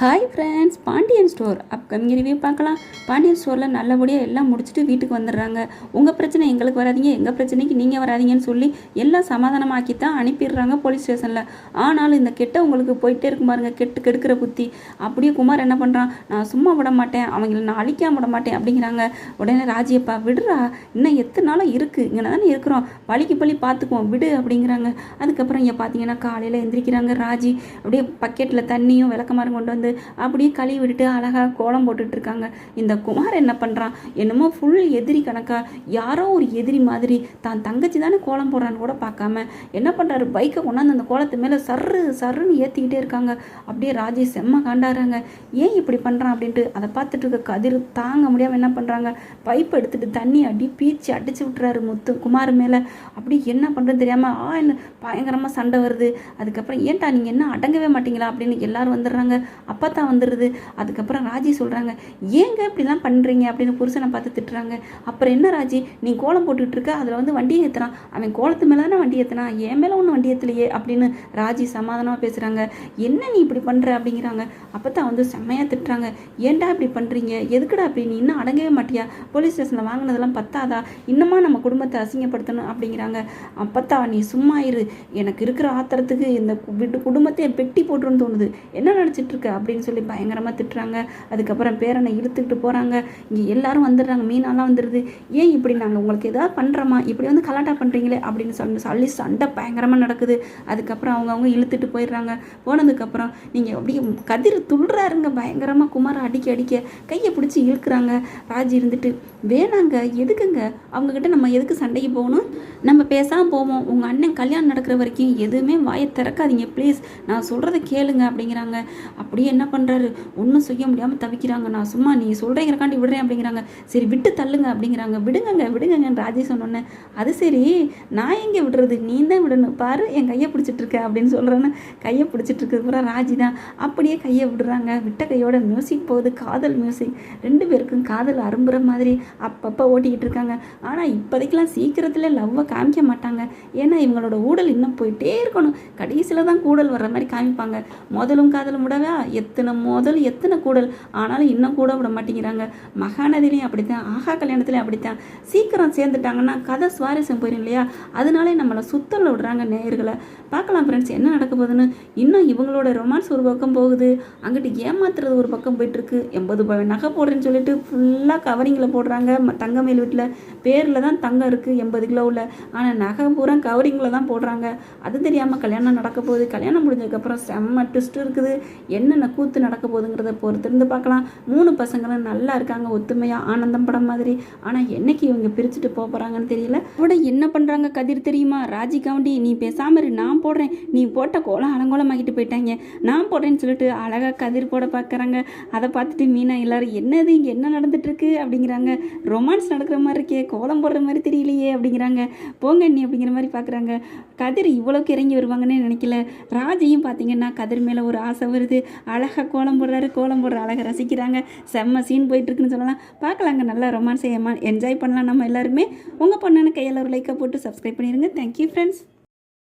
Hi friends Pandiyan store upcoming review பார்க்கலாம். பாண்டியன் ஸ்டோரில் நல்லபடியாக எல்லாம் முடிச்சுட்டு வீட்டுக்கு வந்துடுறாங்க. உங்கள் பிரச்சனை எங்களுக்கு வராதிங்க. எங்கள் பிரச்சனைக்கு நீங்கள் வராதீங்கன்னு சொல்லி எல்லாம் சமாதானமாக்கி தான் அனுப்பிடுறாங்க போலீஸ் ஸ்டேஷனில் ஆனாலும் இந்த கெட்ட உங்களுக்கு போயிட்டே இருக்கும் பாருங்க. கெட்டு கெடுக்கிற புத்தி. அப்படியே குமார் என்ன பண்ணுறான் நான் சும்மா விட மாட்டேன். அவங்கள நான் அழிக்காம விட மாட்டேன் அப்படிங்கிறாங்க. உடனே ராஜியப்பா விடுறா. இன்னும் எத்தனை நாளும் இருக்குது இங்கே தானே இருக்கிறோம். வலிக்கு பழி பார்த்துக்குவோம். விடு அப்படிங்கிறாங்க. அதுக்கப்புறம் இங்கே பார்த்தீங்கன்னா காலையில் எந்திரிக்கிறாங்க ராஜி. அப்படியே பக்கெட்டில் தண்ணியும் விளக்கமாரும் கொண்டு வந்து அப்படியே கழுவி விட்டுட்டு அழகாக கோலம் போட்டுட்ருக்காங்க. இந்த குமார் என்ன பண்ணுறான் என்னமோ ஃபுல் எதிரி கணக்கா? யாரோ ஒரு எதிரி மாதிரி தான் தங்கச்சி தானே கோலம் போடுறான்னு கூட பார்க்காம என்ன பண்ணுறாரு பைக்கை கொண்டாந்து அந்த கோலத்து மேலே சர்ரு சர்ருன்னு ஏற்றிக்கிட்டே இருக்காங்க. அப்படியே ராஜேஷ் செம்ம காண்டாடுறாங்க ஏன் இப்படி பண்ணுறான் அப்படின்ட்டு அதை பார்த்துட்டு இருக்க கதிர் தாங்க முடியாமல் என்ன பண்ணுறாங்க பைப் எடுத்துகிட்டு தண்ணி அடி பீச்சு அடிச்சு விட்டுறாரு முத்து குமார் மேலே. அப்படி என்ன பண்ணுறது தெரியாமல் ஆ என்ன பயங்கரமாக சண்டை வருது. அதுக்கப்புறம் ஏன்டா நீங்கள் என்ன அடங்கவே மாட்டீங்களா? அப்படின்னு எல்லாரும் வந்துடுறாங்க. அப்பா தான் வந்துடுது அதுக்கப்புறம் ராஜி சொல்கிறாங்க ஏங்க இப்படிலாம் பண்ணுறீங்க அப்படின்னு புருஷனை பார்த்து திட்டுறாங்க. அப்புறம் என்ன ராஜி நீ கோலம் போட்டுக்கிட்டு இருக்க அதில் வந்து வண்டியை ஏற்றுறான் அவன் கோலத்து மேலே தானே வண்டி ஏற்றுனான் என் மேலே ஒன்றும் வண்டி ஏற்றலையே அப்படின்னு ராஜி சமாதானமாக பேசுகிறாங்க என்ன நீ இப்படி பண்ணுற அப்படிங்கிறாங்க. அப்போ தான் வந்து செம்மையாக திட்டுறாங்க. ஏன்டா இப்படி பண்ணுறீங்க எதுக்குடா அப்படி நீ இன்னும் அடங்கவே மாட்டியா? போலீஸ் ஸ்டேஷனில் வாங்கினதெல்லாம் பத்தாதா? இன்னமா நம்ம குடும்பத்தை அசிங்கப்படுத்தணும்? அப்படிங்கிறாங்க. அப்பத்தா நீ சும்மா இரு. எனக்கு இருக்கிற ஆத்திரத்துக்கு இந்த குடும்பத்தை பெட்டி போட்டுருன்னு தோணுது. என்ன நினச்சிட்டு இருக்க? அப்படின்னு சொல்லி பயங்கரமாக திட்டுறாங்க. அதுக்கப்புறம் பேரனை இழுத்துக்கிட்டு போகிறாங்க இங்கே எல்லாரும் வந்துடுறாங்க. மீனாலாம் வந்துடுது. ஏன் இப்படி நாங்கள் உங்களுக்கு ஏதாவது பண்ணுறோமா இப்படி வந்து கலாட்டா பண்ணுறீங்களே அப்படின்னு சொல்லி சொல்லி சண்டை பயங்கரமாக நடக்குது. அதுக்கப்புறம் அவங்க அவங்க இழுத்துட்டு போயிடுறாங்க. போனதுக்கப்புறம் நீங்கள் அப்படியே கதிர் துள்ளுறாருங்க. பயங்கரமாக குமாரை அடிக்க அடிக்க கையை பிடிச்சி இழுக்கிறாங்க. ராஜி இருந்துட்டு வேணாங்க எதுக்குங்க? அவங்கக்கிட்ட நம்ம எதுக்கு சண்டைக்கு போகணும்? நம்ம பேசாமல் போவோம். உங்கள் அண்ணன் கல்யாணம் நடக்கிற வரைக்கும் எதுவுமே வாயை திறக்காதீங்க ப்ளீஸ் நான் சொல்கிறத கேளுங்க அப்படிங்கிறாங்க. அப்படியே என்ன பண்ணுறாரு ஒன்றும் செய்ய முடியாமல் தவிக்கிறாங்க. நான் சும்மா நீ சொல்கிறீங்கிறக்காண்டி விடுறேன் அப்படிங்கிறாங்க. சரி விட்டு தள்ளுங்க அப்படிங்கிறாங்க. விடுங்கங்க விடுங்கங்கன்னு ராஜி சொன்னோன்னே அது சரி நான் எங்கே விடுறது? நீ தான் விடணும். பாரு என் கையை பிடிச்சிட்டு இருக்க அப்படின்னு சொல்கிறேன்னு கையை பிடிச்சிட்டு பூரா ராஜி தான். அப்படியே கையை விடுறாங்க. விட்ட கையோட மியூசிக் போகுது. காதல் மியூசிக் ரெண்டு பேருக்கும் காதல் அரும்புற மாதிரி அப்பப்போ ஓட்டிக்கிட்டு இருக்காங்க. ஆனால் இப்போதைக்கெல்லாம் சீக்கிரத்தில் லவ்வை காமிக்க மாட்டாங்க. ஏன்னா இவங்களோட ஊடல் இன்னும் போயிட்டே இருக்கணும். கடைசியில் தான் கூடல் வர்ற மாதிரி காமிப்பாங்க. முதலும் காதலும் விடவா? எத்தனை முதல் எத்தனை கூடல்? ஆனாலும் இன்னும் கூட விட மாட்டேங்கிறாங்க. மகாநதிலையும் அப்படித்தான் ஆஹா கல்யாணத்துலையும் அப்படித்தான். சீக்கிரம் சேர்ந்துட்டாங்கன்னா கதை சுவாரஸ்யம் போயிடும் இல்லையா? அதனாலே நம்மளை சுத்தல விடுறாங்க நேயர்களை. பார்க்கலாம் ஃப்ரெண்ட்ஸ் என்ன நடக்க போகுதுன்னு? இன்னும் இவங்களோட ரொமான்ஸ் ஒரு பக்கம் போகுது. அங்கிட்டு ஏமாத்துறது ஒரு பக்கம் போயிட்டுருக்கு. எண்பது நகை போடுறேன்னு சொல்லிட்டு ஃபுல்லாக கவரிங்கில் போடுறாங்க. ம- தங்கமேல் வீட்டில் பேரில் தான் தங்கம் இருக்குது எண்பது கிலோவில். ஆனால் நகை பூரா கவரிங்கில் தான் போடுறாங்க. அது தெரியாமல் கல்யாணம் நடக்க போகுது. கல்யாணம் முடிஞ்சதுக்கப்புறம் செம்ம ட்விஸ்ட் இருக்குது. என்னென்ன கூத்து நடக்க போகுதுங்கிறத பொறுத்திருந்து பார்க்கலாம். மூணு பசங்களும் நல்லா இருக்காங்க ஒத்துமையாக ஆனந்தம் படம் மாதிரி. ஆனால் என்னைக்கு இவங்க பிரிச்சுட்டு போக போகிறாங்கன்னு தெரியல. கூட என்ன பண்ணுறாங்க கதிர் தெரியுமா? ராஜி கவுண்டி நீ பேசாம நான் போடுறேன். நீ போட்ட கோலம் அலங்கோலமாகிட்டு போயிட்டாங்க. நான் போடுறேன்னு சொல்லிட்டு அழகாக கதிர் போட பார்க்குறாங்க அதை பார்த்துட்டு மீனா எல்லாரும் என்னது இங்கே என்ன நடந்துட்டு இருக்கு அப்படிங்கிறாங்க. ரொமான்ஸ் நடக்கிற மாதிரி இருக்கே கோலம் போடுற மாதிரி தெரியலையே அப்படிங்கிறாங்க. போங்க நீ அப்படிங்கிற மாதிரி பார்க்குறாங்க கதிர் இவ்வளோக்கு இறங்கி வருவாங்கன்னு நினைக்கல. ராஜையும் பார்த்தீங்கன்னா கதிர் மேலே ஒரு ஆசை வருது. அழகாக கோலம் போடுறாரு கோலம் போடுற அழகை ரசிக்கிறாங்க. செம்ம சீன் போயிட்டு இருக்குன்னு சொல்லலாம். பார்க்கலாங்க. நல்லா ரொமான்ஸ் என்ஜாய் பண்ணலாம் நம்ம எல்லாருமே. உங்கள் பொண்ணான கையில் ஒரு லைக்கை போட்டு சப்ஸ்கிரைப் பண்ணிடுங்க தேங்க்யூ ஃப்ரெண்ட்ஸ்